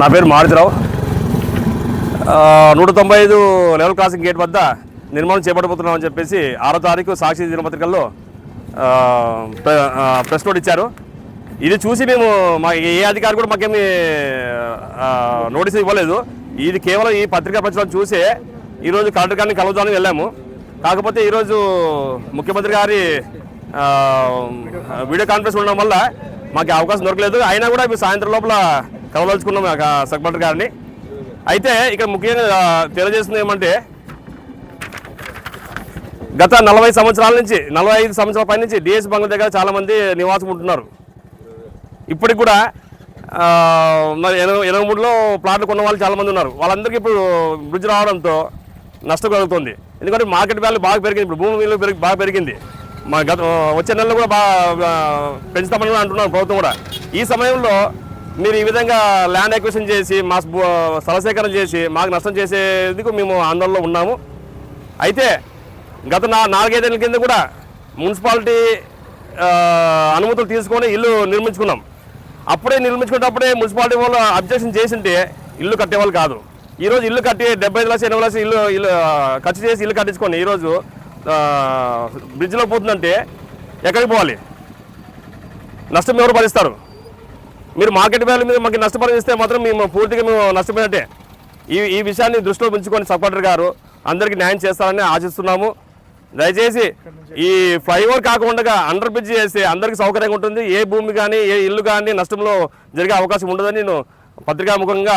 నా పేరు మారుతిరావు. నూట తొంభై ఐదు లెవెల్ క్రాసింగ్ గేట్ వద్ద నిర్మాణం చేపట్టబోతున్నామని చెప్పేసి ఆరో తారీఖు సాక్షి దినపత్రికల్లో ప్రెస్ నోట్ ఇచ్చారు. ఇది చూసి మేము మా ఏ అధికారి కూడా మాకేమి నోటీస్ ఇవ్వలేదు. ఇది కేవలం ఈ పత్రికా ప్రచురణ చూసే ఈరోజు కలెక్టర్ గారిని కలుద్దామని వెళ్ళాము. కాకపోతే ఈరోజు ముఖ్యమంత్రి గారి వీడియో కాన్ఫరెన్స్ ఉండడం వల్ల మాకు అవకాశం దొరకలేదు. అయినా కూడా ఇప్పుడు సాయంత్రం లోపల కలవదలుచుకున్నాం ఆ సెక్రటరీ గారిని. అయితే ఇక్కడ ముఖ్యంగా తెలియజేస్తుంది ఏమంటే గత నలభై సంవత్సరాల నుంచి నలభై ఐదు సంవత్సరాల పై నుంచి డిఎస్ బంగ్లా దగ్గర చాలామంది నివాసం ఉంటున్నారు. ఇప్పటికి కూడా మరి ఎనభై ఎనభై మూడులో ప్లాట్లు కొన్న వాళ్ళు చాలామంది ఉన్నారు. వాళ్ళందరికీ ఇప్పుడు బ్రిడ్జ్ రావడంతో నష్టం కలుగుతుంది. ఎందుకంటే మార్కెట్ వాల్యూ బాగా పెరిగింది. ఇప్పుడు భూమి విలువ పెరిగి బాగా పెరిగింది. మా గత వచ్చే నెలలో కూడా బాగా పెంచుతామని కూడా అంటున్నారు ప్రభుత్వం కూడా. ఈ సమయంలో మీరు ఈ విధంగా ల్యాండ్ ఎక్విషన్ చేసి మా స్థలసేకరణ చేసి మాకు నష్టం చేసేందుకు మేము ఆందోళనలో ఉన్నాము. అయితే గత నా నాలుగైదేళ్ళ కింద కూడా మున్సిపాలిటీ అనుమతులు తీసుకొని ఇల్లు నిర్మించుకున్నాం. అప్పుడే నిర్మించుకున్నప్పుడే మున్సిపాలిటీ వాళ్ళు అబ్జెక్షన్ చేసింటే ఇల్లు కట్టేవాళ్ళు కాదు. ఈరోజు ఇల్లు కట్టి డెబ్బై ఐదు లక్షలు ఎనభై లక్షలు ఇల్లు ఇల్లు ఖర్చు చేసి ఇల్లు కట్టించుకొని ఈరోజు బ్రిడ్జ్లో పోతుందంటే ఎక్కడికి పోవాలి? నష్టం ఎవరు భరిస్తారు? మీరు మార్కెట్ వాల్యూ మీద మాకు నష్టపరిస్తే ఇస్తే మాత్రం మేము పూర్తిగా మేము నష్టపోయినట్టే. ఈ ఈ విషయాన్ని దృష్టిలో ఉంచుకొని సపోర్టర్ గారు అందరికీ న్యాయం చేస్తారని ఆశిస్తున్నాము. దయచేసి ఈ ఫ్లైఓవర్ కాకుండా అండర్ బ్రిడ్జ్ చేస్తే అందరికీ సౌకర్యంగా ఉంటుంది. ఏ భూమి కానీ ఏ ఇల్లు కానీ నష్టంలో జరిగే అవకాశం ఉండదని నేను పత్రికాముఖంగా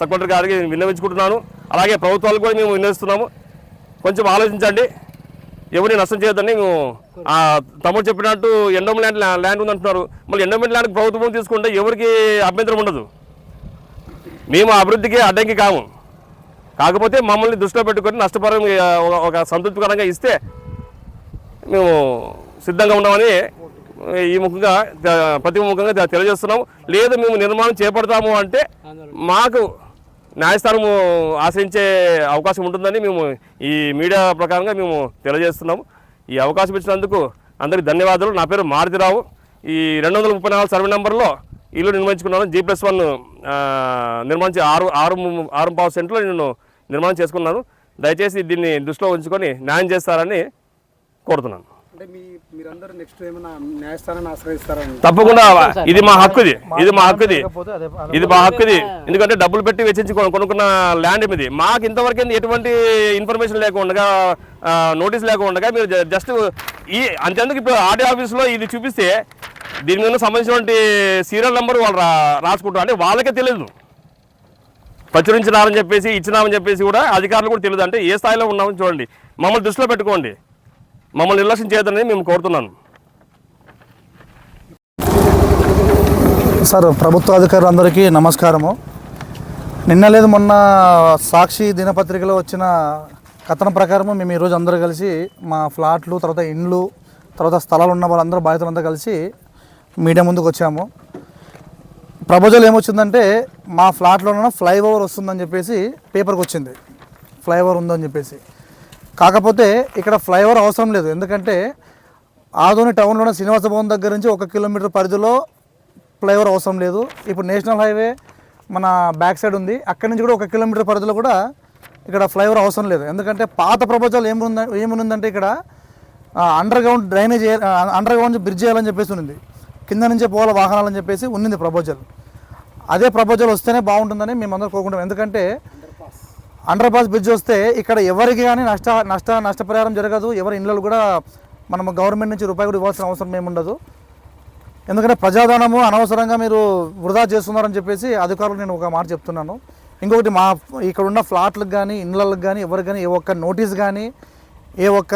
సపోర్టర్ గారికి విన్నవించుకుంటున్నాను. అలాగే ప్రభుత్వాలు కూడా మేము విన్నవిస్తున్నాము. కొంచెం ఆలోచించండి. ఎవరిని నష్టం చేయొద్దని మేము ఆ, తమ్ముడు చెప్పినట్టు ఎండోమెంట్ ల్యాండ్ ల్యాండ్ ఉందంటున్నారు. మళ్ళీ ఎండోమెంట్ ల్యాండ్ ప్రభుత్వం తీసుకుంటే ఎవరికి అభ్యంతరం ఉండదు. మేము అభివృద్ధికి అడ్డంకి కాము. కాకపోతే మమ్మల్ని దృష్టిలో పెట్టుకొని నష్టపరం ఒక- సంతృప్తికరంగా ఇస్తే మేము సిద్ధంగా ఉన్నామని ఈ ముఖంగా ప్రతి ముఖంగా తెలియజేస్తున్నాము. లేదు మేము నిర్మాణం చేపడతాము అంటే మాకు న్యాయస్థానము ఆశ్రయించే అవకాశం ఉంటుందని మేము ఈ మీడియా ప్రకారంగా మేము తెలియజేస్తున్నాము. ఈ అవకాశం ఇచ్చినందుకు అందరికీ ధన్యవాదాలు. నా పేరు మారుతిరావు. ఈ రెండు వందల ముప్పై నాలుగు సర్వే నెంబర్లో ఇల్లు నిర్మించుకున్నాను. జీ ప్లస్ వన్ నిర్మించి ఆరు ఆరు ఆరు పావు సెంట్లో నేను నిర్మాణం చేసుకున్నాను. దయచేసి దీన్ని దృష్టిలో ఉంచుకొని న్యాయం చేస్తారని కోరుతున్నాను. తప్పకుండా ఇది మా హక్కుది. ఇది మా హక్కుది. ఇది మా హక్కుది. ఎందుకంటే డబ్బులు పెట్టి వెచ్చించి కొను- కొనుక్కున్న ల్యాండ్ ఇది. మాకు ఇంతవరకు ఎటువంటి ఇన్ఫర్మేషన్ లేకుండా నోటీస్ లేకుండా మీరు జస్ట్ ఈ అంతేందుకు ఇప్పుడు ఆర్డీ ఆఫీస్లో ఇది చూపిస్తే దీని మీద సంబంధించినటువంటి సీరియల్ నెంబర్ వాళ్ళు రా రాసుకుంటారు. అంటే వాళ్ళకే తెలియదు ప్రచురించినారని చెప్పేసి ఇచ్చినామని చెప్పేసి కూడా అధికారులు కూడా తెలియదు అంటే ఏ స్థాయిలో ఉన్నామని చూడండి. మమ్మల్ని దృష్టిలో పెట్టుకోండి. మమ్మల్ని నిర్లక్ష్యం చేయదని మేము కోరుతున్నాను. సార్ ప్రభుత్వ అధికారులందరికీ నమస్కారము. నిన్న లేదు మొన్న సాక్షి దినపత్రికలో వచ్చిన కథనం ప్రకారము మేము ఈరోజు అందరూ కలిసి మా ఫ్లాట్లు తర్వాత ఇండ్లు తర్వాత స్థలాలు ఉన్న వాళ్ళందరూ బాధితులందరూ కలిసి మీడియా ముందుకు వచ్చాము. ప్రపోజల్ ఏమొచ్చిందంటే మా ఫ్లాట్లోనే ఫ్లైఓవర్ వస్తుందని చెప్పేసి పేపర్కి వచ్చింది ఫ్లైఓవర్ ఉందని చెప్పేసి. కాకపోతే ఇక్కడ ఫ్లైఓవర్ అవసరం లేదు. ఎందుకంటే ఆదోని టౌన్లోని శ్రీనివాస భవన్ దగ్గర నుంచి ఒక కిలోమీటర్ పరిధిలో ఫ్లైఓవర్ అవసరం లేదు. ఇప్పుడు నేషనల్ హైవే మన బ్యాక్ సైడ్ ఉంది. అక్కడి నుంచి కూడా ఒక కిలోమీటర్ పరిధిలో కూడా ఇక్కడ ఫ్లైఓవర్ అవసరం లేదు. ఎందుకంటే పాత ప్రపోజల్ ఏముంద ఏముందంటే ఇక్కడ underground drainage underground bridge చేయాలని చెప్పేసి ఉంది కింద నుంచే పోవాల వాహనాలని చెప్పేసి ఉన్నింది ప్రపోజల్ అదే ప్రపోజల్ వస్తేనే బాగుంటుందని మేమందరం కోరుకుంటాం ఎందుకంటే అండర్ పాస్ బ్రిడ్జ్ వస్తే ఇక్కడ ఎవరికి కానీ నష్ట నష్ట నష్టపరిహారం జరగదు. ఎవరి ఇళ్ళలు కూడా మనం గవర్నమెంట్ నుంచి రూపాయి కూడా ఇవ్వాల్సిన అవసరం ఏముండదు ఎందుకంటే ప్రజాధనము అనవసరంగా మీరు వృధా చేస్తున్నారని చెప్పేసి అధికారులు నేను ఒక మాట చెప్తున్నాను. ఇంకొకటి మా ఇక్కడ ఉన్న ఫ్లాట్లకు కానీ ఇండ్లకు కానీ ఎవరికి కానీ ఏ ఒక్క నోటీస్ కానీ ఏ ఒక్క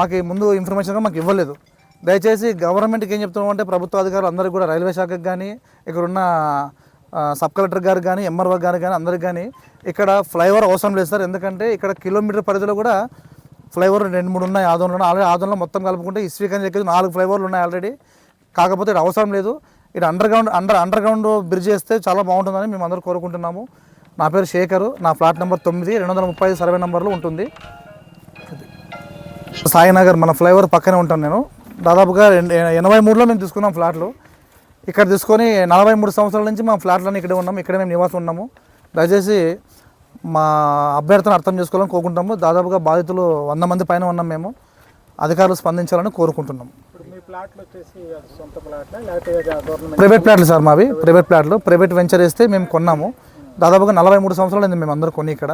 మాకు ముందు ఇన్ఫర్మేషన్ కానీ మాకు ఇవ్వలేదు. దయచేసి గవర్నమెంట్కి ఏం చెప్తున్నామంటే ప్రభుత్వ అధికారులు అందరికీ కూడా రైల్వే శాఖకు కానీ ఇక్కడ ఉన్న సబ్ కలెక్టర్ గారు కానీ ఎంఆర్ఓ గారు కానీ అందరికి కానీ ఇక్కడ ఫ్లైఓవర్ అవసరం లేదు సార్. ఎందుకంటే ఇక్కడ కిలోమీటర్ పరిధిలో కూడా ఫ్లైఓవర్ రెండు మూడు ఉన్నాయి ఆదోన్లో ఆల్రెడీ ఆదోన్లో మొత్తం కలుపుకుంటే ఇస్వీక్ అని చెప్పేసి నాలుగు ఫ్లైఓవర్లు ఉన్నాయి ఆల్రెడీ. కాకపోతే ఇక్కడ అవసరం లేదు. ఇక్కడ underground under underground bridge చేస్తే చాలా బాగుంటుందని మేము అందరూ కోరుకుంటున్నాము. నా పేరు శేఖరు. నా ఫ్లాట్ నెంబర్ తొమ్మిది రెండు వందల ముప్పై సర్వే నెంబర్లో ఉంటుంది. సాయినగర్ మన ఫ్లైఓవర్ పక్కనే ఉంటాను నేను. దాదాపుగా రెండు ఎనభై మూడులో మేము తీసుకున్నాం ఫ్లాట్లు. ఇక్కడ తీసుకొని నలభై మూడు సంవత్సరాల నుంచి మా ఫ్లాట్లన్నీ ఇక్కడే ఉన్నాము ఇక్కడే మేము నివాసం ఉన్నాము. దయచేసి మా అభ్యర్థన అర్థం చేసుకోవాలని కోరుకుంటాము దాదాపుగా బాధితులు వంద మంది పైన ఉన్నాం మేము. అధికారులు స్పందించాలని కోరుకుంటున్నాం. ఇప్పుడు మీ ప్లాట్లు వచ్చేసి అది సొంత ప్లాట్లా లేకపోతే గవర్నమెంట్ ప్రైవేట్ ప్లాట్లు సార్ మావి. ప్రైవేట్ ప్లాట్లు. ప్రైవేట్ వెంచర్ వేస్తే మేము కొన్నాము. దాదాపుగా నలభై మూడు సంవత్సరాలు అయింది మేము అందరూ కొని ఇక్కడ.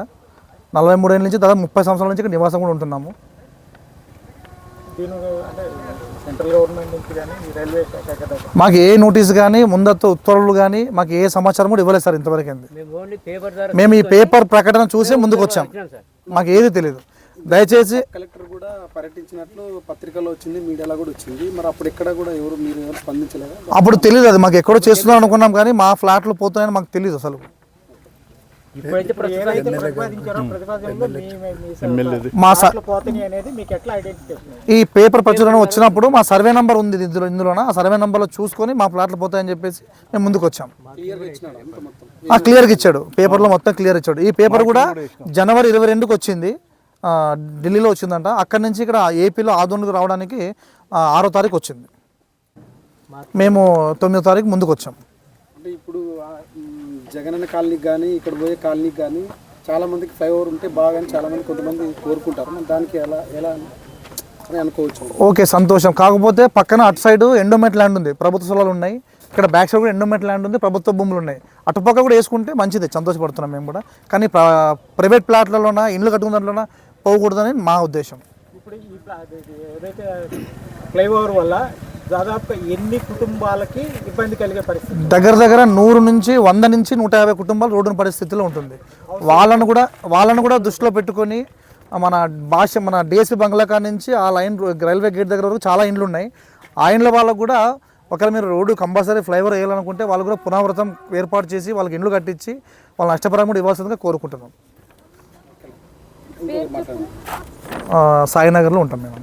నలభై మూడేళ్ళ నుంచి దాదాపు ముప్పై సంవత్సరాల నుంచి ఇక్కడ నివాసం కూడా ఉంటున్నాము. సెంట్రల్ గవర్నమెంట్ నుంచి కానీ ఈ రైల్వే శాఖ మాకు ఏ నోటీస్ కానీ ముందస్తు ఉత్తర్వులు కానీ మాకు ఏ సమాచారం కూడా ఇవ్వలేదు సార్ ఇంతవరకు ఏంది. మేము ఓన్లీ పేపర్ ద్వారా మేము ఈ పేపర్ ప్రకటన చూసి ముందుకు వచ్చాం. మాకు ఏది తెలియదు దయచేసి కలెక్టర్ కూడా పర్యటించినట్లు పత్రికలో వచ్చింది మీడియాలో కూడా వచ్చింది. మరి అప్పుడు ఇక్కడ కూడా ఎవరు మీరు ఎవరు స్పందించలేదా? అప్పుడు తెలియదు అది. మాకు ఎక్కడో చేస్తున్నాం అనుకున్నాం కానీ మా ఫ్లాట్లు పోతున్నాయని మాకు తెలియదు అసలు. ఇప్పుడైతే ఏదైతే ప్రతిపాదించారో ప్రతిపాదనలో మీ మీ మా స- ప్లాట్లు పోతున్నాయి అనేది మీకు ఎట్లా ఐడెంటిఫికేషన్ ఈ పేపర్ ప్రచురణ వచ్చినప్పుడు మా సర్వే నెంబర్ ఉంది ఇందులో ఇందులోన? ఆ సర్వే నెంబర్లో చూసుకొని మా ఫ్లాట్లు పోతాయని చెప్పేసి మేము ముందుకు వచ్చాం. క్లియర్గా ఇచ్చాడు. పేపర్లో మొత్తం క్లియర్ ఇచ్చాడు. ఈ పేపర్ కూడా జనవరి ఇరవై రెండుకి వచ్చింది. ఆ, ఢిల్లీలో వచ్చిందంట. అక్కడి నుంచి ఇక్కడ ఏపీలో ఆదోన్కి రావడానికి ఆ, ఆరో తారీఖు వచ్చింది. మేము తొమ్మిదో తారీఖు ముందుకు వచ్చాం. జగనన్న కాలనీకి కానీ ఇక్కడ పోయే కాలనీకి కానీ చాలా మందికి ఫ్లైఓవర్ ఉంటే బాగా అని చాలా మంది కొంతమంది కోరుకుంటారు. దానికి ఎలా ఎలా అని అని అనుకోవచ్చు. ఓకే సంతోషం. కాకపోతే పక్కన అటు సైడ్ ఎండోమెంట్ ల్యాండ్ ఉంది. ప్రభుత్వ స్థలాలు ఉన్నాయి. ఇక్కడ బ్యాక్ సైడ్ కూడా ఎండోమెంట్ ల్యాండ్ ఉంది. ప్రభుత్వ భూములు ఉన్నాయి. అటుపక్క కూడా వేసుకుంటే మంచిది. సంతోషపడుతున్నాం మేము కూడా. కానీ ప్ర- ప్రైవేట్ ప్లాట్లలోన ఇండ్లు కట్టుకున్న దాంట్లోన పోకూడదని మా ఉద్దేశం. ఇప్పుడు ఏదైతే ఫ్లైఓవర్ వల్ల ఎన్ని కుటుంబాలకి ఇబ్బంది కలిగే పరిస్థితి? దగ్గర దగ్గర నూరు నుంచి వంద నుంచి నూట యాభై కుటుంబాలు రోడ్డున పడే స్థితిలో ఉంటుంది. వాళ్ళను కూడా వాళ్ళను కూడా దృష్టిలో పెట్టుకొని మన భాష మన డిఎస్పీ బంగ్లా కాడ నుంచి ఆ లైన్ రైల్వే గేట్ దగ్గర వరకు చాలా ఇండ్లు ఉన్నాయి. ఆ ఇండ్ల వాళ్ళకు కూడా ఒకవేళ మీరు రోడ్డు కంపల్సరీ ఫ్లైఓవర్ వేయాలనుకుంటే వాళ్ళు కూడా పునరావృతం ఏర్పాటు చేసి వాళ్ళకి ఇండ్లు కట్టించి వాళ్ళ నష్టపరం కూడా ఇవ్వాల్సిందిగా కోరుకుంటున్నాం. ఆ, సాయినగర్లో ఉంటాం మేము